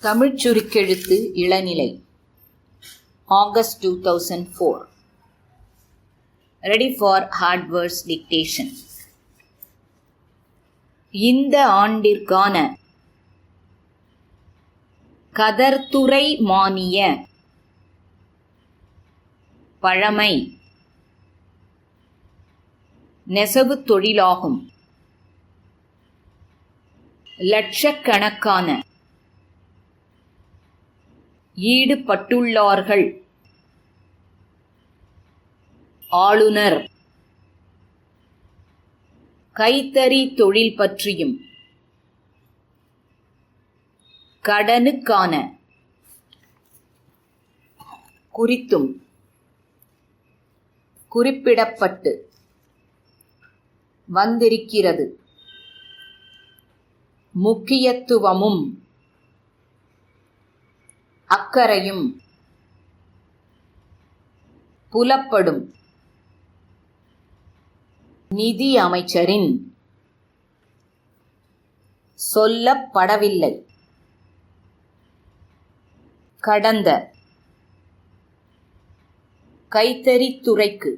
தமிழ்ச் சுருக்கெழுத்து இளநிலை. August two thousand four ready for hardwares dictation இந்த ஆண்டிற்கான கதர்துறை மானிய பழமை நெசவு தொழிலாகும். லட்சக்கணக்கான ஈடுபட்டுள்ளார்கள். ஆளுநர். கைத்தறி தொழில் பற்றியும். கடனுக்கான. குறித்தும். குறிப்பிடப்பட்டு. வந்திருக்கிறது. முக்கியத்துவமும். அக்கறையும் புலப்படும் நிதி அமைச்சரின் சொல்லப்படவில்லை. கடந்த கைத்தறித்துறைக்கு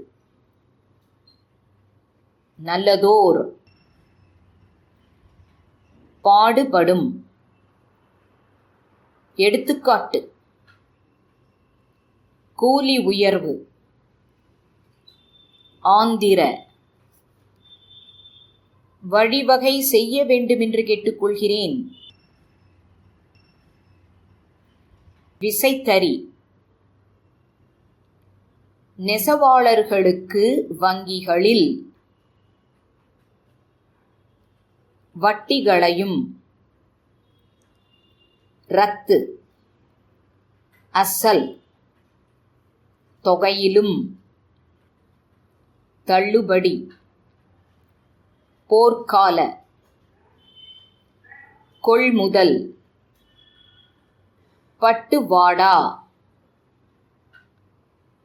நல்லதோர் பாடுபடும் எடுத்துக்காட்டு. கூலி உயர்வு. ஆந்திர. வழிவகை செய்ய வேண்டுமென்று கேட்டுக்கொள்கிறேன். விசைத்தறி. நெசவாளர்களுக்கு வங்கிகளில் வட்டிகளையும் ரத்து. அசல். தொகையிலும். தள்ளுபடி. போர்க்கால. கொள்முதல். பட்டுவாடா.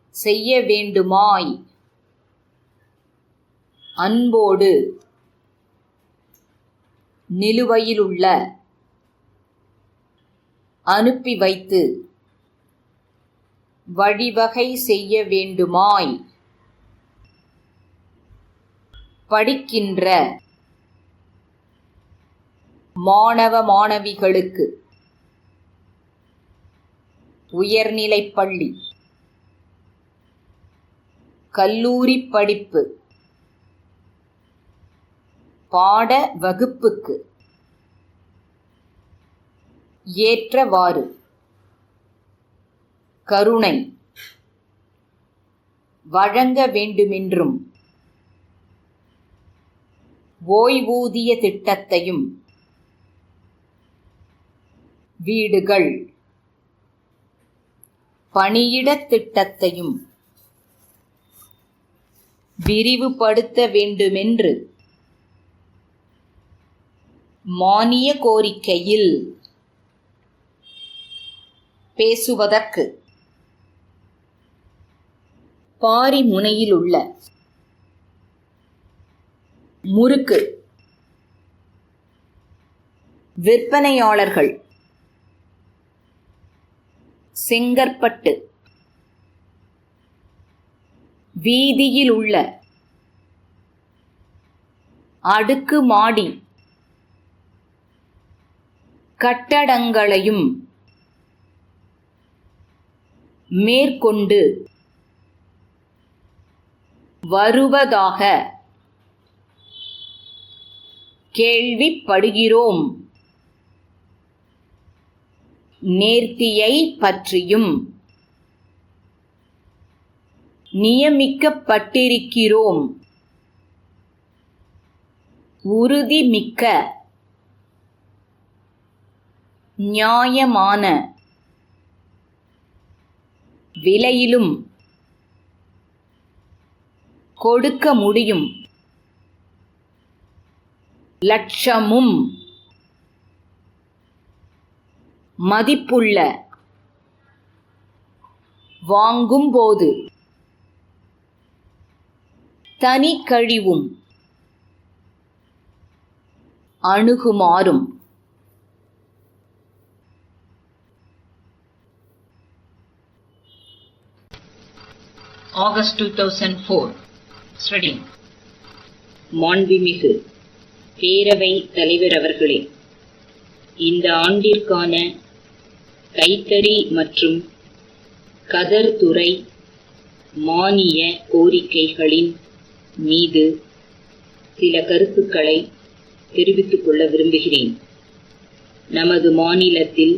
செய்ய வேண்டுமாய். அன்போடு. நிலுவையிலுள்ள. அனுப்பி வைத்து வழிவகை செய்ய வேண்டுமாய் படிக்கின்ற மாணவ மாணவிகளுக்கு உயர்நிலைப்பள்ளி கல்லூரி படிப்பு பாட வகுப்புக்கு ஏற்றவாறு. கருணை. வழங்க வேண்டுமென்றும். ஓய்வூதிய திட்டத்தையும். வீடுகள். பணியிடத் திட்டத்தையும். விரிவுபடுத்த வேண்டுமென்று. மானிய கோரிக்கையில். பேசுவதற்கு. பாரிமுனையிலுள்ள முறுக்கு. விற்பனையாளர்கள். செங்கற்பட்டு. வீதியில் உள்ள அடுக்கு மாடி கட்டடங்களையும் மேற்கொண்டு வருவதாக கேள்விப்படுகிறோம். நேர்த்தியை பற்றியும் நியமிக்கப்பட்டிருக்கிறோம். உறுதிமிக்க நியாயமான விலையிலும் கொடுக்க முடியும். லட்சமும் மதிப்புள்ள வாங்கும்போது தனி கழிவும் அணுகுமாறும் August 2004. Studying. மாண்புமிகு பேரவை தலைவர் அவர்களே இந்த ஆண்டிற்கான கைத்தறி மற்றும் கதர் துறை மானிய கோரிக்கைகளின் மீது சில கருத்துக்களை தெரிவித்துக் கொள்ள விரும்புகிறேன் நமது மாநிலத்தில்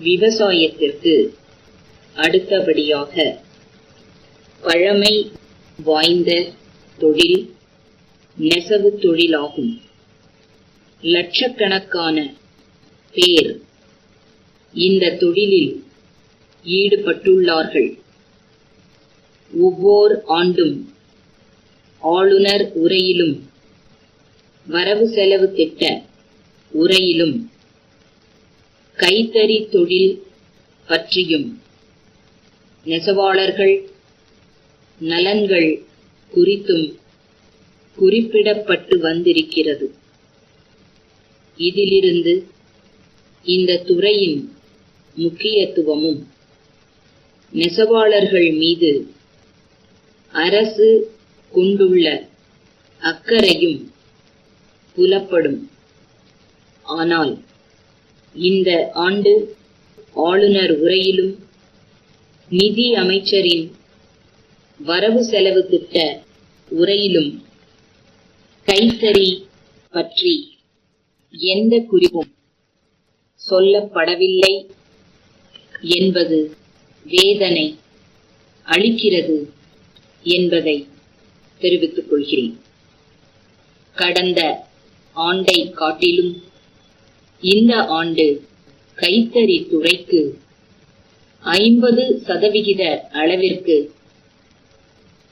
விவசாயத்திற்கு அடுத்தபடியாக பழமை வாய்ந்த தொழில் நெசவு தொழிலாகும். லட்சக்கணக்கான பேர் இந்த தொழிலில் ஈடுபட்டுள்ளார்கள். ஒவ்வொரு ஆண்டும் ஆளுநர் உரையிலும் வரவு செலவு திட்ட உரையிலும் கைத்தறி தொழில் பற்றியும் நெசவாளர்கள் நலன்கள் குறித்தும் குறிப்பிடப்பட்டு வந்திருக்கிறது. இதிலிருந்து இந்த துறையின் முக்கியத்துவமும் நெசவாளர்கள் மீது அரசு கொண்டுள்ள அக்கறையும் புலப்படும். ஆனால் இந்த ஆண்டு ஆளுநர் உரையிலும் நிதி அமைச்சரின் வரவு செலவு திட்ட உரையிலும் கைத்தறி பற்றி எந்த குறிப்பும் சொல்லப்படவில்லை என்பது வேதனை அளிக்கிறது என்பதை தெரிவித்துக் கொள்கிறேன். கடந்த ஆண்டை காட்டிலும் இந்த ஆண்டு கைத்தறி துறைக்கு ஐம்பது சதவிகித அளவிற்கு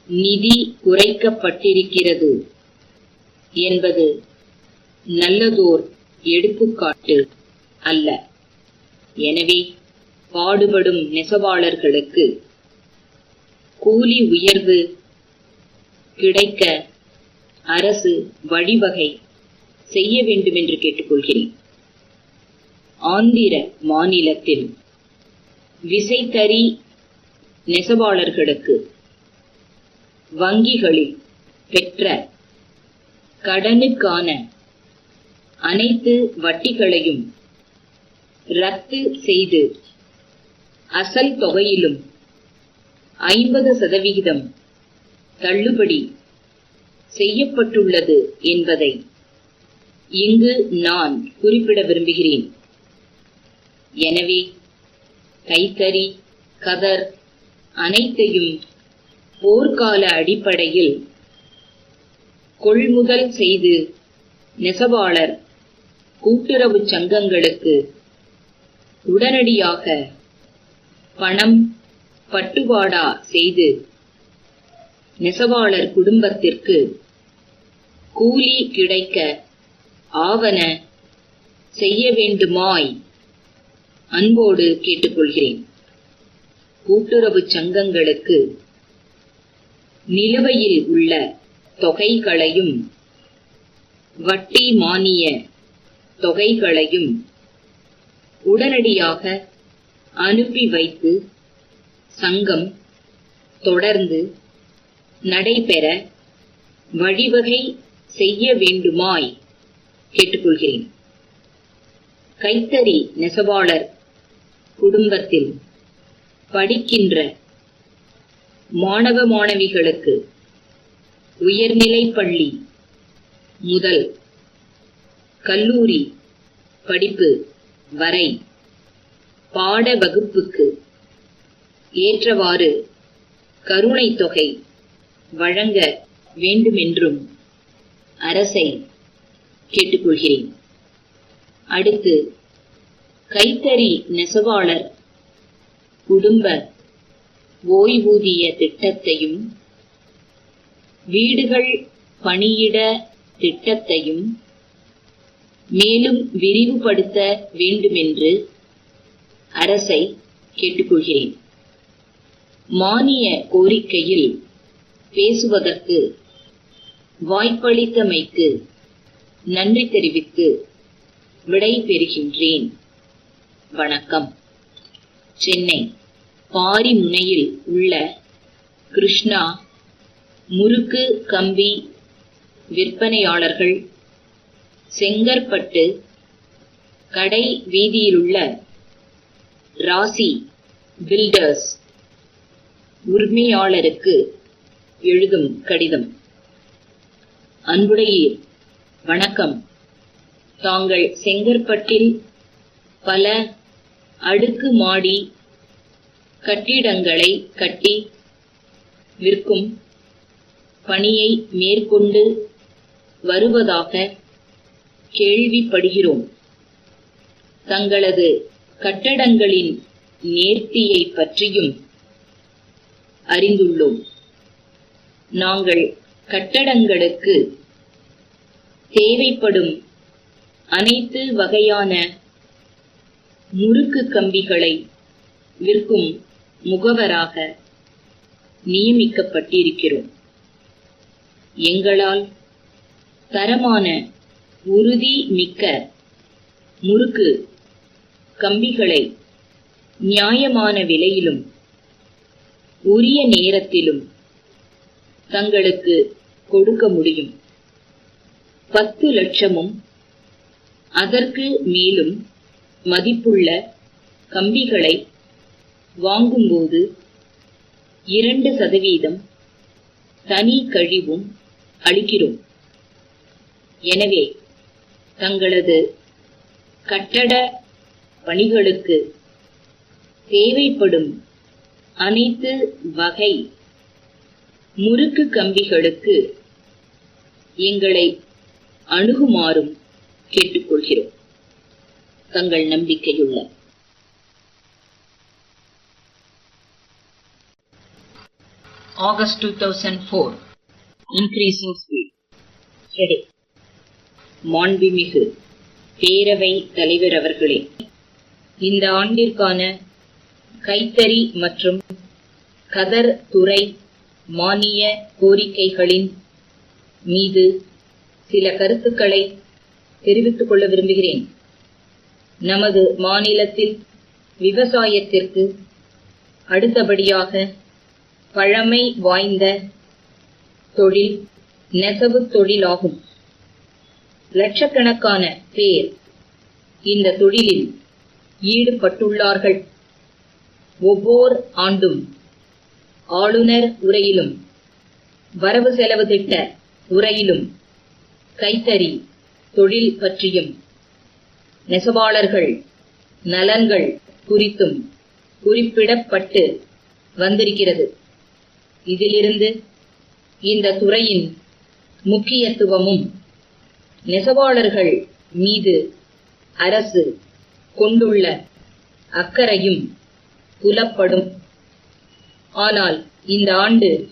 நிதி குறைக்கப்பட்டிருக்கிறது என்பது நல்லதோர் எடுத்துக்காட்டு அல்ல. எனவே பாடுபடும் நெசவாளர்களுக்கு கூலி உயர்வு கிடைக்க அரசு வழிவகை செய்ய வேண்டும் என்று கேட்டுக்கொள்கிறேன். ஆந்திர மாநிலத்தில் விசைத்தறி நெசவாளர்களுக்கு வங்கிகளில் பெற்ற கடனுக்கான அனைத்து வட்டிகளையும் ரத்து செய்து அசல் தொகையிலும் ஐம்பது சதவிகிதம் தள்ளுபடி செய்யப்பட்டுள்ளது என்பதை இங்கு நான் குறிப்பிட விரும்புகிறேன். எனவே கைத்தறி கதர் அனைத்தையும் போர்க்கால அடிப்படையில் கொள்முதல் செய்து நெசவாளர் கூட்டுறவு சங்கங்களுக்கு உடனடியாக பணம் பட்டுவாடா செய்து நெசவாளர் குடும்பத்திற்கு கூலி கிடைக்க ஆவன செய்ய வேண்டுமாய் அன்போடு கேட்டுக்கொள்கிறேன். கூட்டுறவு சங்கங்களுக்கு நிலுவையில் உள்ள தொகைகளையும் வட்டி மானிய தொகைகளையும் உடனடியாக அனுப்பி வைத்து சங்கம் தொடர்ந்து நடைபெற வழிவகை செய்ய வேண்டுமாய் கேட்டுக்கொள்கிறேன். கைத்தறி நெசவாளர் குடும்பத்தில் படிக்கின்ற மாணவ மாணவிகளுக்கு உயர்நிலை பள்ளி முதல் கல்லூரி படிப்பு வரை பாட வகுப்புக்கு ஏற்றவாறு கருணைத் தொகை வழங்க வேண்டுமென்றும் அரசை கேட்டுக்கொள்கிறேன். அடுத்து கைத்தறி நெசவாளர் குடும்ப ஓய்வூதிய திட்டத்தையும் வீடுகள் பணியிட திட்டத்தையும் மேலும் விரிவுபடுத்த வேண்டுமென்று அரசை கேட்டுக்கொள்கிறேன். மானிய கோரிக்கையில் பேசுவதற்கு வாய்ப்பளித்தமைக்கு நன்றி தெரிவித்து விடை பெறுகின்றேன் வணக்கம். சென்னை. பாரிமுனையில் உள்ள கிருஷ்ணா முறுக்கு கம்பி விற்பனையாளர்கள் செங்கற்பட்டு கடை வீதியிலுள்ள ராசி பில்டர்ஸ் உரிமையாளருக்கு எழுதும் கடிதம். அன்புடையீர் வணக்கம். தாங்கள் செங்கற்பட்டில் பல அடுக்கு மாடி கட்டிடங்களை கட்டி விற்கும் பணியை மேற்கொண்டு வருவதாக கேள்விப்படுகிறோம். தங்களது கட்டடங்களின் நேர்த்தியை பற்றியும் அறிந்துள்ளோம். நாங்கள் கட்டடங்களுக்கு தேவைப்படும் அனைத்து வகையான முறுக்கு கம்பிகளை விற்கும் முகவராக நியமிக்கப்பட்டிருக்கிறோம். எங்களால் தரமான உறுதி மிக்க முறுக்கு கம்பிகளை நியாயமான விலையிலும் உரிய நேரத்திலும் தங்களுக்கு கொடுக்க முடியும். பத்து லட்சமும் அதற்கு மேலும் மதிப்புள்ள கம்பிகளை வாங்கும்போது இரண்டு சதவீதம் தனி கழிவும் அளிக்கிறோம். எனவே தங்களது கட்டட பணிகளுக்கு தேவைப்படும் அனைத்து வகை முறுக்கு கம்பிகளுக்கு எங்களை அணுகுமாறும் கேட்டுக்கொள்கிறோம். தங்கள் நம்பிக்கையுள்ள August 2004. increasing speed. ரெடி மாண்புமிகு பேரவை தலைவர் அவர்களே இந்த ஆண்டிற்கான கைத்தறி மற்றும் கதர் துறை மானிய கோரிக்கைகளின் மீது சில கருத்துக்களை தெரிவித்துக் கொள்ள விரும்புகிறேன் நமது மாநிலத்தில் விவசாயத்திற்கு அடுத்தபடியாக பழமை வாய்ந்த தொழில் நெசவு தொழிலாகும். லட்சக்கணக்கான பேர் இந்த தொழிலில் ஈடுபட்டுள்ளார்கள். ஒவ்வொரு ஆண்டும் ஆளுநர் உரையிலும் வரவு செலவு திட்ட உரையிலும் கைத்தறி தொழில் பற்றியும் நெசவாளர்கள் நலன்கள் குறித்தும் குறிப்பிடப்பட்டு வந்திருக்கிறது. இதிலிருந்து இந்த துறையின் முக்கியத்துவமும் நெசவாளர்கள் மீது அரசு கொண்டுள்ள அக்கறையும் புலப்படும். ஆனால் இந்த ஆண்டு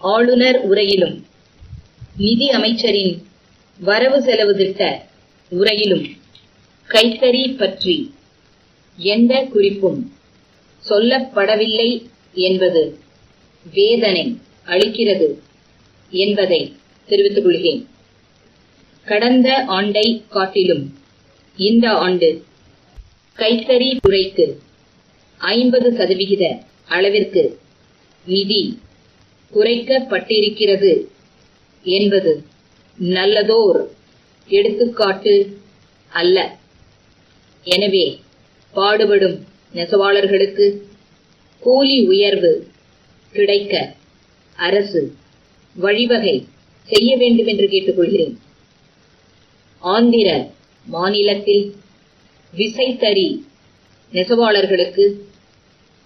ஆளுநர் உரையிலும் நிதி அமைச்சரின் வரவு செலவு திட்ட உரையிலும் கைத்தறி பற்றி எந்த குறிப்பும் சொல்லப்படவில்லை என்பது வேதனை அளிக்கிறது என்பதை தெரிவித்துக் கொள்கிறேன். கடந்த ஆண்டை காட்டிலும் இந்த ஆண்டு கைத்தறி துறைக்கு ஐம்பது சதவிகித அளவிற்கு நிதி குறைக்கப்பட்டிருக்கிறது என்பது நல்லதோர் எடுத்துக்காட்டு அல்ல. எனவே பாடுபடும் நெசவாளர்களுக்கு கூலி உயர்வு கிடைக்க அரசு வழிவகை செய்ய வேண்டும் என்று கேட்டுக்கொள்கிறேன். ஆந்திர மாநிலத்தில் விசைத்தறி நெசவாளர்களுக்கு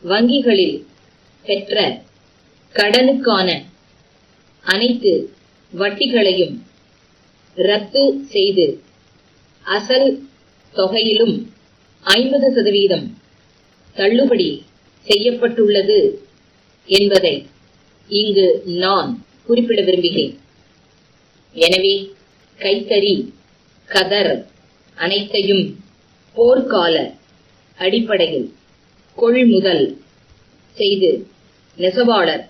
வங்கிகளில் பெற்ற கடனுக்கான அனைத்து வட்டிகளையும் ரத்து செய்து அசல் தொகையிலும் ஐம்பது சதவீதம் தள்ளுபடி செய்யப்பட்டுள்ளது. என்பதை இங்கு நான் குறிப்பிட விரும்புகிறேன். எனவே கைத்தறி கதர் அனைத்தையும் போர்க்கால அடிப்படையில் கொள்முதல் செய்து நெசவாளர்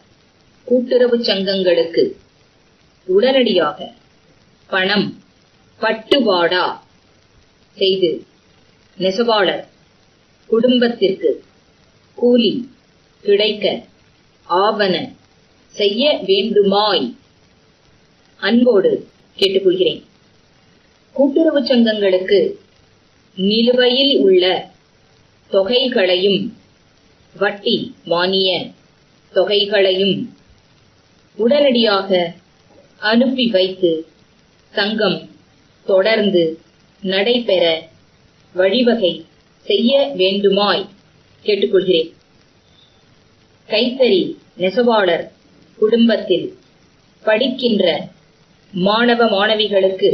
கூட்டுறவு சங்கங்களுக்கு உடனடியாக பணம் பட்டுவாடா செய்து நெசவாளர் குடும்பத்திற்கு கூலி கிடைக்க ஆவன செய்ய வேண்டுமாய். அன்போடு கேட்டுக்கொள்கிறேன். கூட்டுறவுச் சங்கங்களுக்கு நிலுவையில் உள்ள தொகைகளையும் வட்டி மானிய தொகைகளையும் உடனடியாக அனுப்பி வைத்து சங்கம் தொடர்ந்து நடைபெற வழிவகை செய்ய வேண்டுமாய் கேட்டுக்கொள்கிறேன். கைத்தறி நெசவாளர் குடும்பத்தில் படிக்கின்ற மாணவ மாணவிகளுக்கு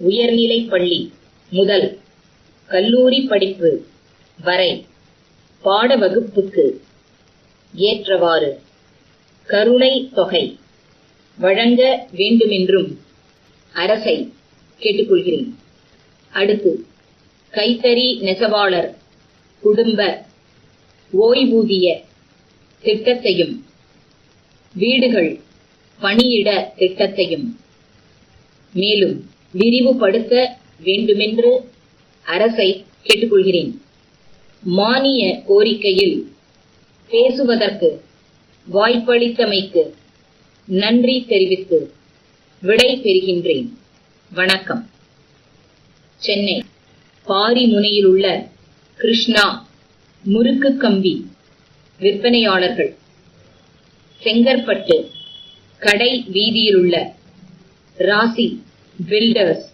உயர்நிலைப் பள்ளி முதல் கல்லூரி படிப்பு வரை பாட வகுப்புக்கு ஏற்றவாறு கருணை தொகை வழங்க வேண்டுமென்றும் அரசை கேட்டுக்கொள்கிறேன். அடுத்து கைத்தறி நெசவாளர் குடும்ப ஓய்வூதிய திட்டத்தையும் வீடுகள் பணியிட திட்டத்தையும் மேலும் விரிவுபடுத்த வேண்டுமென்று அரசை கேட்டுக்கொள்கிறேன். மானிய கோரிக்கையில் பேசுவதற்கு வாய்ப்பளித்தமைக்கு நன்றி தெரிவித்து விடை பெறுகின்றேன். வணக்கம். சென்னை பாரிமுனையிலுள்ள கிருஷ்ணா முறுக்கு கம்பி விற்பனையாளர்கள். செங்கற்பட்டு கடை வீதியிலுள்ள ராசி பில்டர்ஸ்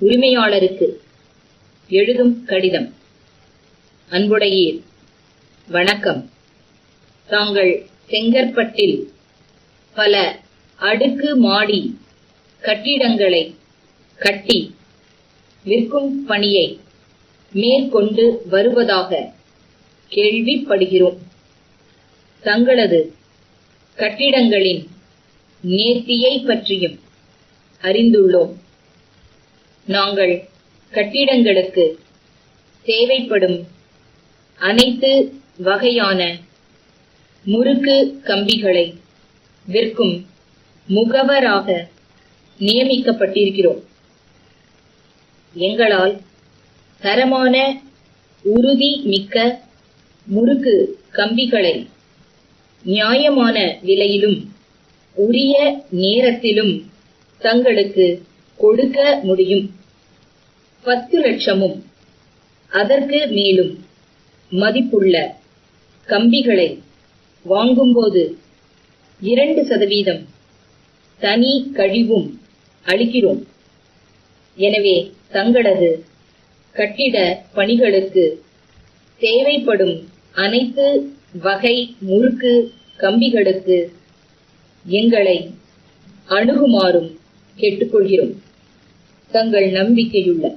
உரிமையாளருக்கு எழுதும் கடிதம். அன்புடையீர் வணக்கம். தாங்கள் செங்கற்பட்டில் பல அடுக்கு மாடி கட்டிடங்களை கட்டி விற்கும் பணியை மேற்கொண்டு வருவதாக கேள்விப்படுகிறோம். தங்களது கட்டிடங்களின் நேர்த்தியை பற்றியும் அறிந்துள்ளோம். நாங்கள் கட்டிடங்களுக்கு தேவைப்படும் அனைத்து வகையான முறுக்கு கம்பிகளை விற்கும் முகவராக நியமிக்கப்பட்டிருக்கிறோம். எங்களால் தரமான உறுதி மிக்க முறுக்கு கம்பிகளை நியாயமான விலையிலும் உரிய நேரத்திலும் தங்களுக்கு கொடுக்க முடியும். பத்து லட்சமும் அதற்கு மேலும் மதிப்புள்ள கம்பிகளை வாங்கும்போது இரண்டு சதவீதம் தனி கழிவும் அளிக்கிறோம். எனவே தங்களது கட்டிட பணிகளுக்கு தேவைப்படும் அனைத்து வகை முறுக்கு கம்பிகளுக்கு எங்களை அணுகுமாறும் கேட்டுக்கொள்கிறோம். தங்கள் நம்பிக்கையுள்ள